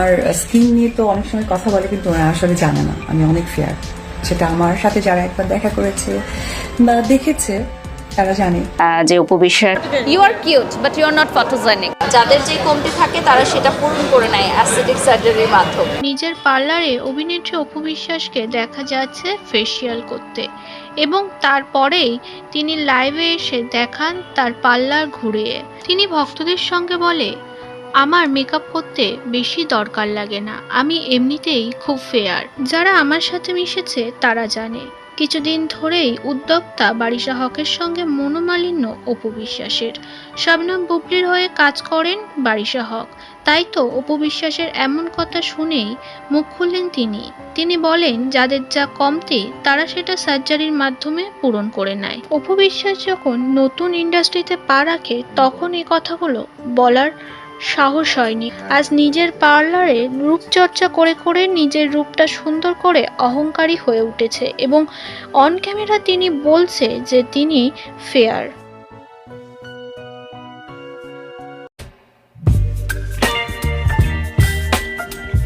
আমার স্কিন নিয়ে তো অনেক সময় কথা বলে কিন্তু ওরা আসলে জানে না। আমি অনেক ফেয়ার সেটা আমার সাথে যারা একবার দেখা করেছে বা দেখেছে তারা জানে। যে উপবিশ্বাস you are cute but you are not photogenic যাদের যে কমতি থাকে তারা সেটা পূরণ করে নেয় অ্যাসথেটিক সার্জারির মাধ্যমে। নিজের পার্লারে অভিনেত্রী অপবিশ্বাসকে দেখা যাচ্ছে ফেসিয়াল করতে। এবং তারপরেই তিনি লাইভে এসে দেখান তার পার্লার ঘুরিয়ে। তিনি ভক্তদের সঙ্গে বলে আমার মেকআপ করতে বেশি দরকার লাগে না। আমি এমনিতেই খুব ফেয়ার যারা আমার সাথে মিশেছে, তারা জানে। কিছুদিন ধরেই উদ্যোক্তা বারিশা হকের সঙ্গে মনোমালিন্য অপবিশ্বাসের। শবনম বুবলির হয়ে কাজ করেন বারিশা হক। তাই তো অপবিশ্বাসের এমন কথা শুনেই মুখ খুললেন তিনি। তিনি বলেন, যাদের যা কমতি, তারা সেটা সার্জারির মাধ্যমে পূরণ করে নেয়। অপবিশ্বাস যখন নতুন ইন্ডাস্ট্রিতে পা রাখে, তখন এই কথাগুলো বলার সাহস হয়নি। আজ নিজের পার্লারে রূপচর্চা করে করে নিজের রূপটা সুন্দর করে অহংকারী হয়ে উঠেছে এবং অন ক্যামেরা তিনি বলছে যে তিনি ফেয়ার